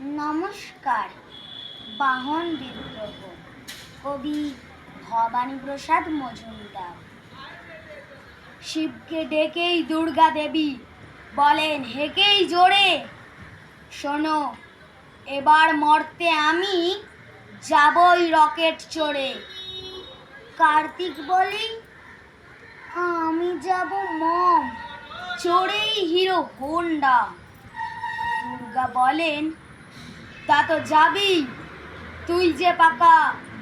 নমস্কার। বাহন বিদ্রোহ কবি ভবানী প্রসাদ মজুমদার। শিবকে ডেকেই দুর্গা দেবী, বলেন হেকেই জোরে, শোনো, এবার মরতে আমি যাবই রকেট চড়ে। কার্তিক বলি, আমি যাব মম, চড়েই হিরো হোন্ডা। দুর্গা বলেন তা তো যাবি। তুই যে পাকা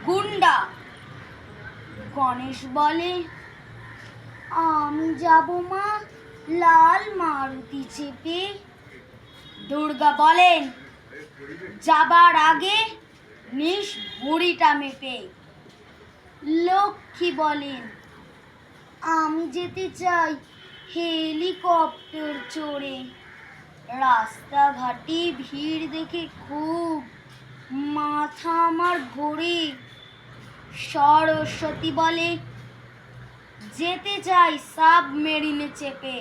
গুন্ডা। গণেশ বলে, আমি যাব মা লাল মারুতি চেপে। দুর্গা বলেন যাবার আগে নিস ভুঁড়িটা মেপে। লক্ষ্মী বলেন আমি যেতে চাই হেলিকপ্টার চড়ে। রাস্তাঘাটে ভিড় দেখে খুব মাথা আমার ঘোরে। সরস্বতী বলে, যেতে চাই সাবমেরিনে চেপে।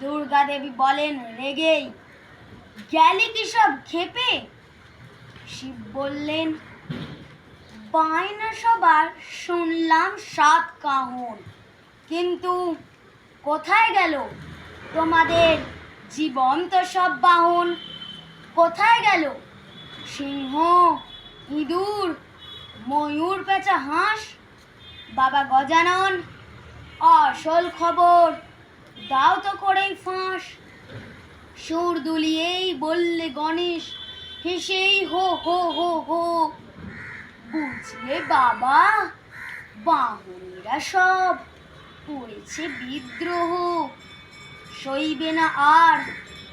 দুর্গা দেবী বলেন রেগেই গেলে কি সব খেপে শিব বললেন, বায়না সবার শুনলাম সাত কাহন, কিন্তু কোথায় গেল তোমাদের জীবন্ত সব বাহন। কোথায় গেল? সিংহ, ইঁদুর, ময়ূর পেঁচা হাঁস, বাবা গজানন আসল খবর। দাও তো করেই ফাঁস। সুর দুলিয়েই বললে গণেশ, হেসেই হো হো হো হো। বুঝলে বাবা, বাহনেরা সব পড়েছে বিদ্রোহ। সইবে না আর।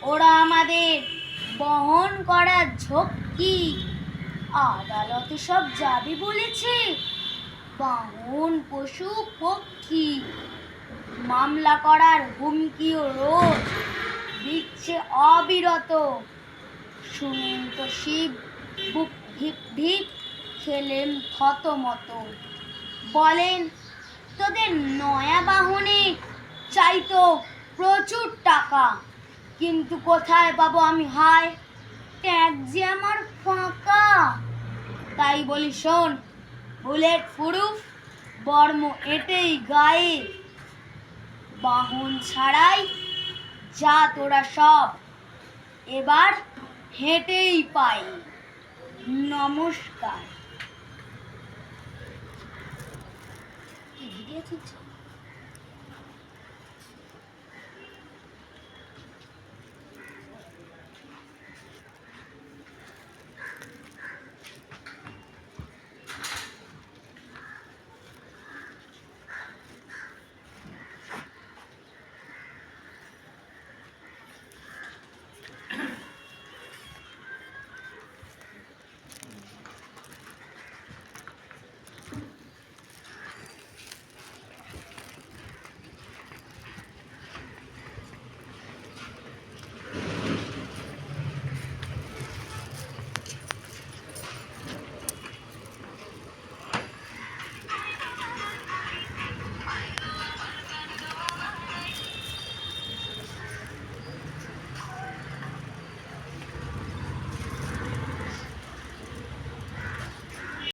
ওরা আমাদের বহন করার ঝক্কি আদালতে সব যাবে বলেছে। বাহন, পশু, পক্ষী। মামলা করার হুমকিও রোজ দিচ্ছে অবিরত। শুনেন তো শিব, বুক ধিপ ধিপ খেলেন থতমত। বলেন, তোদের নয়া বাহনে চাইতো প্রচুর টাকা। কিন্তু কোথায় পাবো আমি? হায়, ট্যাগ যে আমার ফাঁকা। তাই বলি, শোন, বুলেট ফুরুফ বর্ম এটেই গায়ে। বাহন ছাড়াই যা তোরা সব এবার হেঁটেই পাই। নমস্কার। ভিডিও